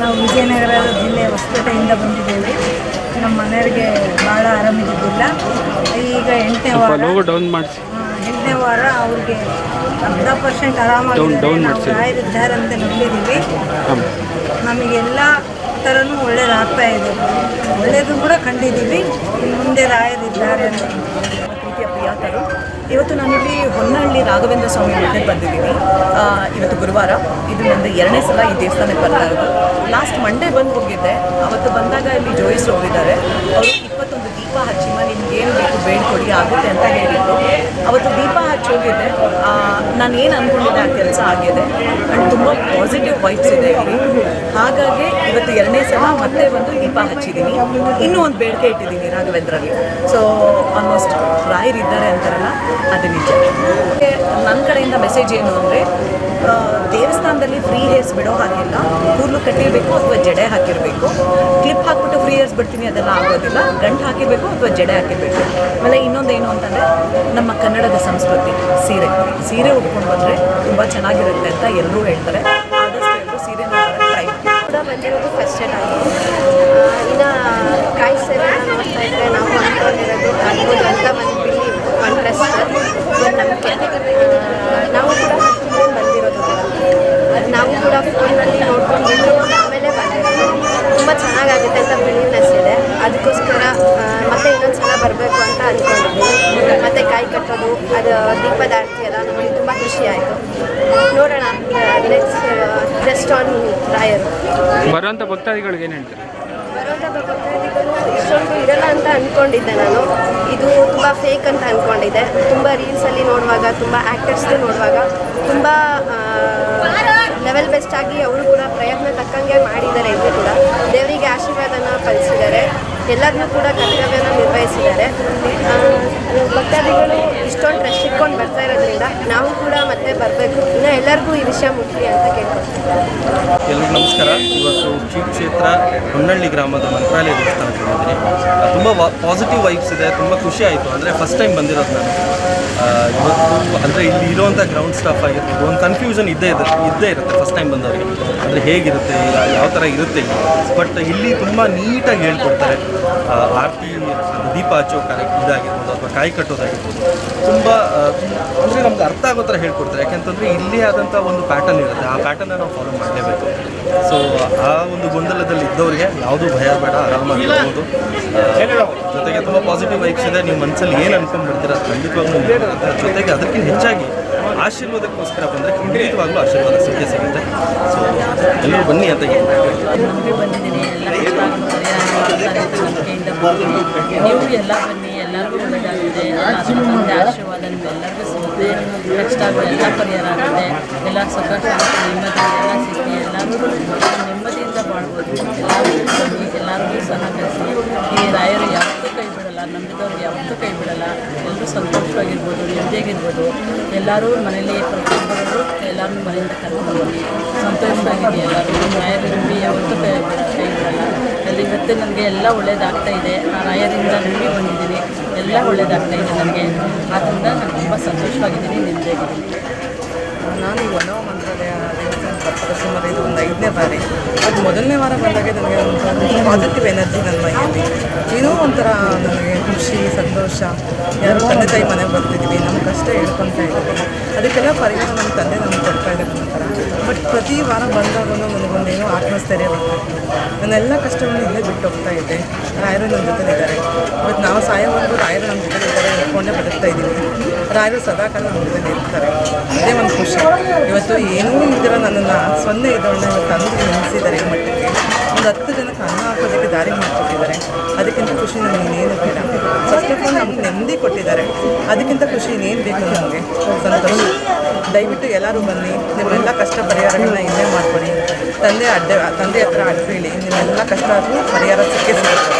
ನಾವು ವಿಜಯನಗರ ಜಿಲ್ಲೆ ಹೊಸಪೇಟೆಯಿಂದ ಬಂದಿದ್ದೇವೆ. ನಮ್ಮ ಮನೆಯವರಿಗೆ ಭಾಳ ಆರಾಮಿದ್ದಿದ್ದಿಲ್ಲ. ಈಗ ಎಂಟನೇ ವಾರ ಎಂಟನೇ ವಾರ ಅವ್ರಿಗೆ ಅರ್ಧ ಪರ್ಸೆಂಟ್ ಆರಾಮಾಗಿ. ರಾಯರಿದ್ದಾರೆ ಅಂತ ನಂಬಿದ್ದೀವಿ ನಮಗೆಲ್ಲ ಥರನೂ ಒಳ್ಳೇದಾಗ್ತಾ ಇದೆ. ಒಳ್ಳೇದು ಕೂಡ ಕಂಡಿದ್ದೀವಿ. ಮುಂದೆ ರಾಯದಿದ್ದಾರೆ ಅಂತ. ಪ್ರಿಯಾತರು ಇವತ್ತು ನಾನಿಲ್ಲಿ ಹೊನ್ನಹಳ್ಳಿ ರಾಘವೇಂದ್ರ ಸ್ವಾಮಿ ಮಠಕ್ಕೆ ಬಂದಿದ್ದೀನಿ. ಇವತ್ತು ಗುರುವಾರ. ಇದು ನಂದು ಎರಡನೇ ಸಲ ಈ ದೇವಸ್ಥಾನಕ್ಕೆ ಬರ್ತಾ ಇರೋದು ಲಾಸ್ಟ್ ಮಂಡೇ ಬಂದು ಹೋಗಿದ್ದೆ. ಅವತ್ತು ಬಂದಾಗ ಇಲ್ಲಿ ಜೋಯಿಸ್ ಹೋಗಿದ್ದಾರೆ. ಅವರು ಇಪ್ಪತ್ತೊಂದು ದೀಪ ಹಚ್ಚಿ ನಿಮ್ಗೆ ಏನು ಬೇಕು ಬೇಡ್ಕೊಡಿ ಆಗುತ್ತೆ ಅಂತ ಹೇಳಿದ್ರು. ಅವತ್ತು ದೀಪ ಹಚ್ಚಿ ಹೋಗಿದ್ದೆ. ನಾನು ಏನು ಅಂದ್ಕೊಂಡಿದ್ದೆ ಆ ಕೆಲಸ ಆಗಿದೆ. ಆ್ಯಂಡ್ ತುಂಬ ಪಾಸಿಟಿವ್ ವೈಬ್ಸ್ ಇದೆ ಇಲ್ಲಿ. ಹಾಗಾಗಿ ಇವತ್ತು ಎರಡನೇ ಸಲ ಮತ್ತೆ ಒಂದು ದೀಪ ಹಚ್ಚಿದ್ದೀನಿ. ಇನ್ನೂ ಒಂದು ಬೇಡಿಕೆ ಇಟ್ಟಿದ್ದೀನಿ ರಾಘವೇಂದ್ರಲ್ಲಿ. ಸೊ ಆಲ್ಮೋಸ್ಟ್ ಇದ್ದಾರೆ ಅಂತಾರಲ್ಲ, ಅದು ನಿಜ. ನನ್ನ ಕಡೆಯಿಂದ ಮೆಸೇಜ್ ಏನು ಅಂದರೆ ದೇವಸ್ಥಾನದಲ್ಲಿ ಫ್ರೀ ಹೇರ್ಸ್ ಬಿಡೋ ಹಾಗಿಲ್ಲ. ಕೂದಲು ಕಟ್ಟಿರಬೇಕು ಅಥವಾ ಜಡೆ ಹಾಕಿರಬೇಕು. ಕ್ಲಿಪ್ ಹಾಕ್ಬಿಟ್ಟು ಫ್ರೀ ಹೇರ್ಸ್ ಬಿಡ್ತೀನಿ, ಅದೆಲ್ಲ ಆಗೋದಿಲ್ಲ. ಗಂಟು ಹಾಕಿರಬೇಕು ಅಥವಾ ಜಡೆ ಹಾಕಿರಬೇಕು. ಆಮೇಲೆ ಇನ್ನೊಂದೇನು ಅಂತಂದರೆ, ನಮ್ಮ ಕನ್ನಡದ ಸಂಸ್ಕೃತಿ, ಸೀರೆ. ಸೀರೆ ಉಟ್ಕೊಂಡು ಬಂದರೆ ತುಂಬ ಚೆನ್ನಾಗಿರುತ್ತೆ ಅಂತ ಎಲ್ಲರೂ ಹೇಳ್ತಾರೆ. ಆದಷ್ಟು ಎಲ್ಲರೂ ಸೀರೆ ಕೂಡ ಬಂದಿರೋದು ಫಸ್ಟ್ ಟೈಮ್ ಇನ್ನು ಕಾಯಿ ಸೇವೆ ನೋಡ್ತಾ ಇದ್ರೆ ನಾವು ಅಂದ್ಕೊಂಡಿರೋದು ಆಗ್ಬೋದು ಅಂತ ಒಂದು ಬಿಲೀವ್ ಒಂದು ಟ್ರಸ್ಟ್ ಒಂದು ನಂಬಿಕೆ ಆ, ನಾವು ಕೂಡ ಫಸ್ಟ್ ಟೈಮ್ ಬಂದಿರೋದು ಕೂಡ ನಾವು ಕೂಡ ಫೋನಲ್ಲಿ ನೋಡ್ಕೊಂಡು ಆಮೇಲೆ ಬಂದಿರೋದು ತುಂಬ ಚೆನ್ನಾಗಾಗುತ್ತೆ ಅಂತ ಬಿಲೀವ್ನೆಸ್ ಇದೆ ಅದಕ್ಕೋಸ್ಕರ ಆ, ಮತ್ತೆ ಇನ್ನೊಂದು ಸಲ ಬರಬೇಕು ಅಂತ ಅಂದ್ಕೊಂಡಿದ್ದೀನಿ ಮತ್ತು ಕಾಯಿ ಕಟ್ಟೋದು ಅದು ದೀಪದ ಆರತಿ ಎಲ್ಲ ನೋಡಿ ತುಂಬ ಖುಷಿ ಆಯಿತು. ನೋಡೋಣ ನೆಕ್ಸ್ಟ್ ಜಸ್ಟ್ ಆನ್ ರಾಯರ್. ಬರುವಂಥ ಭಕ್ತಾದಿಗಳಿಗೆ ಏನು ಹೇಳ್ತಾರೆ? ಬರುವಂಥ ಭಕ್ತಾದಿಗಳು ಇಷ್ಟೊಂದು ಇರಲ್ಲ ಅಂತ ಅಂದ್ಕೊಂಡಿದ್ದೆ ನಾನು. ಇದು ತುಂಬ ಫೇಕ್ ಅಂತ ಅಂದ್ಕೊಂಡಿದ್ದೆ ತುಂಬ ರೀಲ್ಸಲ್ಲಿ ನೋಡುವಾಗ ತುಂಬ ಆ್ಯಕ್ಟರ್ಸ್ದು ನೋಡುವಾಗ ತುಂಬ ಲೆವೆಲ್ ಬೆಸ್ಟ್ ಆಗಿ ಅವರು ಕೂಡ ಪ್ರಯತ್ನ ತಕ್ಕಂಗೆ ಮಾಡಿದ್ದಾರೆ ಎಲ್ಲರೂ ಕೂಡ ದೇವರಿಗೆ ಆಶೀರ್ವಾದನ ಫಲಿಸಿದ್ದಾರೆ ಎಲ್ಲರನ್ನೂ ಕೂಡ ಕರ್ತವ್ಯನ ನಿರ್ವಹಿಸಿದ್ದಾರೆ. ಭಕ್ತಾದಿಗಳು ಇಷ್ಟೊಂದು ರಶ್ ಇಟ್ಕೊಂಡು ಬರ್ತಾ ಇರೋದ್ರಿಂದ ನಾವು ಕೂಡ ಮತ್ತೆ ಬರಬೇಕು. ಎಲ್ಲರಿಗೂ ಈ ವಿಷಯ ಮುಟ್ಲಿ ಅಂತ ಕೇಳ್ಕೊಳ್ತೀನಿ. ಎಲ್ರಿಗೂ ನಮಸ್ಕಾರ. ಇವತ್ತು ಶ್ರೀ ಕ್ಷೇತ್ರ ಹೊನ್ನಳ್ಳಿ ಗ್ರಾಮದ ಮಂತ್ರಾಲಯ ದೇವಸ್ಥಾನಕ್ಕೆ ಬಂದಿದ್ದೀನಿ. ತುಂಬ ಪಾಸಿಟಿವ್ ವೈಬ್ಸ್ ಇದೆ, ತುಂಬ ಖುಷಿ ಆಯಿತು. ಅಂದರೆ ಫಸ್ಟ್ ಟೈಮ್ ಬಂದಿರೋದು ನಾನು. ಇವತ್ತು ಅಂದರೆ ಇಲ್ಲಿ ಇರೋವಂಥ ಗ್ರೌಂಡ್ ಸ್ಟಾಫ್ ಆಗಿರ್ಬೋದು, ಒಂದು ಕನ್ಫ್ಯೂಷನ್ ಇದ್ದೇ ಇದೆ ಇದ್ದೇ ಇರುತ್ತೆ ಫಸ್ಟ್ ಟೈಮ್ ಬಂದವರಿಗೆ. ಅಂದರೆ ಹೇಗಿರುತ್ತೆ ಯಾವ ಥರ ಇರುತ್ತೆ ಬಟ್ ಇಲ್ಲಿ ತುಂಬ ನೀಟಾಗಿ ಹೇಳ್ಕೊಡ್ತಾರೆ. ಆರ್ತಿ ದೀಪ ಹಚ್ಚೋ ಕರೆಕ್ಟ್ ಇದಾಗಿರ್ಬೋದು. ಕಾಯಿ ಕಟ್ಟೋದಾಗಿರ್ಬೋದು, ತುಂಬ ಅಂದರೆ ನಮ್ಗೆ ಅರ್ಥ ಆಗೋ ಥರ ಹೇಳ್ಕೊಡ್ತಾರೆ. ಯಾಕೆಂತಂದರೆ ಇಲ್ಲಿ ಆದಂಥ ಒಂದು ಪ್ಯಾಟರ್ನ್ ಇರುತ್ತೆ. ಆ ಪ್ಯಾಟರ್ನ ನಾವು ಫಾಲೋ ಮಾಡಲೇಬೇಕು. ಸೊ ಆ ಒಂದು ಗೊಂದಲದಲ್ಲಿ ಇದ್ದವರಿಗೆ ಯಾವುದೂ ಭಯ ಬೇಡ ಆರಾಮಾಗಿ ಇರ್ಬೋದು ಜೊತೆಗೆ ತುಂಬ ಪಾಸಿಟಿವ್ ವೈಬ್ಸ್ ಇದೆ. ನೀವು ಮನಸ್ಸಲ್ಲಿ ಏನು ಅನ್ಕೊಂಡ್ಬಿಡ್ತೀರ ಖಂಡಿತವಾಗ್ಲೂ. ಜೊತೆಗೆ ಅದಕ್ಕಿಂತ ಹೆಚ್ಚಾಗಿ ಆಶೀರ್ವಾದಕ್ಕೋಸ್ಕರ ಬಂದರೆ ಖಂಡಿತವಾಗ್ಲೂ ಆಶೀರ್ವಾದ ಸಿಕ್ಕೇ ಸಿಗುತ್ತೆ. ಸೊ ಎಲ್ಲರೂ ಬನ್ನಿ ಅಂತ ಬಂದಿದ್ದೀನಿ. ನೀವು ಎಲ್ಲ ಬನ್ನಿ. ಎಲ್ಲರಿಗೂ ತಂದೆ ಆಶೀರ್ವಾದ ನಿಮ್ಮೆಲ್ಲರಿಗೂ ಸಿಗುತ್ತೆ. ಎಲ್ಲ ಪರಿಹಾರ ಆಗುತ್ತೆ. ಎಲ್ಲ ಸುಖ ನೆಮ್ಮದಿ ಎಲ್ಲ ಸಿಗುತ್ತೆ. ಎಲ್ಲರೂ ನೆಮ್ಮದಿಯಿಂದ ಬಾಳ್ಬೋದು ಎಲ್ಲರಿಗೂ ಎಲ್ಲರಿಗೂ ಈ ರಾಯರು ಯಾವತ್ತೂ ಕೈ ಬಿಡಲ್ಲ ನಂಬಿದವ್ರಿಗೆ ಯಾವತ್ತೂ ಕೈ ಬಿಡಲ್ಲ. ಎಲ್ಲರೂ ಸಂತೋಷವಾಗಿರ್ಬೋದು, ನೆಮ್ಮದಿಯಾಗಿರ್ಬೋದು. ಎಲ್ಲರೂ ಮನೇಲಿ ಪ್ರತಿಯೊಬ್ಬರು ಎಲ್ಲರೂ ಮನೆಯಿಂದ ಕರ್ಕೊಂಡು ಬನ್ನಿ. ಸಂತೋಷವಾಗಿದೆ ಎಲ್ಲರೂ. ರಾಯರು ನಂಬಿ ಯಾವತ್ತೂ ಕೈ ಕೈ ಬಿಡಲ್ಲ. ಅಲ್ಲಿ ಇವತ್ತು ನನಗೆ ಎಲ್ಲ ಒಳ್ಳೇದಾಗ್ತಾ ಇದೆ. ಆ ರಾಯರಿಂದ ನಂಬಿ ಬಂದಿದ್ದೀನಿ. ಎಲ್ಲ ಒಳ್ಳೇದಾಗ್ತಾ ಇದೆ ನನಗೆ. ಆದ್ದರಿಂದ ನಾನು ತುಂಬ ಸಂತೋಷವಾಗಿದ್ದೀನಿ, ನೆಮ್ಮದಿಯಾಗಿದ್ದೀನಿ. ನಾನು ಮನೋ ಮಂತ್ರಾಲಯ ಸುಮಾರು ಇದು ಒಂದು ಐದನೇ ಬಾರಿ. ಅದು ಮೊದಲನೇ ವಾರ ಬಂದಾಗ ನನಗೆ ಒಂದು ಪಾಸಿಟಿವ್ ಎನರ್ಜಿ ನನ್ನ ಮೈಯಲ್ಲಿ. ಏನೋ ಒಂಥರ ನನಗೆ ಖುಷಿ, ಸಂತೋಷ. ಯಾರು ತಂದೆ ತಾಯಿ ಮನೆಗೆ ಬರ್ತಿದ್ವಿ ನಮ್ಮ ಕಷ್ಟ ಹೇಳ್ಕೊತಾ ಇದ್ದೀವಿ ಅದಕ್ಕೆಲ್ಲ ಪರಿಹಾರ ನಮ್ಮ ತಂದೆ ನಮ್ಗೆ ಕೊಡ್ತಾ ಇದ್ದಾರೆ ಒಂಥರ. ಬಟ್ ಪ್ರತಿ ವಾರ ಬಂದಾಗೂ ನನಗೊಂದೇನೋ ಆತ್ಮಸ್ಥೈರ್ಯ ಬರ್ತದೆ ನನ್ನೆಲ್ಲ ಕಷ್ಟವನ್ನು ಇಲ್ಲೇ ಬಿಟ್ಟು ಹೋಗ್ತಾ ಇದ್ದೆ. ರಾಯರು ನಮ್ಮ ಜೊತೆ ಇದ್ದಾರೆ ಇವತ್ತು ನಾವು ಸಾಯೋವರೆಗೂ ರಾಯರು ನಮ್ಮ ಜೊತೆ ಇದ್ದಾರೆ ಹೇಳ್ಕೊಂಡೇ ಬದುಕ್ತಾ ಇದ್ದೀವಿ. ರಾಯರು ಸದಾಕಾಲ ಜೊತೆ ಇರ್ತಾರೆ ಅದೇ ಒಂದು ಖುಷಿ. ಇವತ್ತು ಏನೂ ಇದ್ದಿರ ನನ್ನನ್ನು ಸೊನ್ನೆ ಇದ್ದವನ್ನ ತಂದು ನಿಲ್ಲಿಸಿದ್ದಾರೆ ಈ ಮಟ್ಟಕ್ಕೆ ಒಂದು ಹತ್ತು ಜನಕ್ಕೆ ಅನ್ನ ಹಾಕೋದಕ್ಕೆ ದಾರಿ ಮಾಡಿಕೊಟ್ಟಿದ್ದಾರೆ. ಅದಕ್ಕಿಂತ ಖುಷಿ ನನಗೆ ಇನ್ನೇನು ಬೇಡ ಫಸ್ಟ್ ಆಫ್ ಆಲ್ ನಮ್ಗೆ ನೆಮ್ಮದಿ ಕೊಟ್ಟಿದ್ದಾರೆ. ಅದಕ್ಕಿಂತ ಖುಷಿ ಇನ್ನೇನು ಬೇಕು ನಮಗೆ? ಸಂತೋಷ. ದಯವಿಟ್ಟು ಎಲ್ಲರೂ ಬನ್ನಿ. ನಿಮ್ಮೆಲ್ಲ ಕಷ್ಟ ಪರಿಹಾರಗಳನ್ನ ಇಲ್ಲೇ ಮಾಡ್ಕೊಡಿ ತಂದೆ ಅಡ್ಡ, ತಂದೆ ಹತ್ರ ಅಡ್ಬೇಡಿ ನಿಮ್ಮೆಲ್ಲ ಕಷ್ಟ ಆದರೂ ಪರಿಹಾರ ಸಿಕ್ಕೇ ಸಿಗುತ್ತೆ.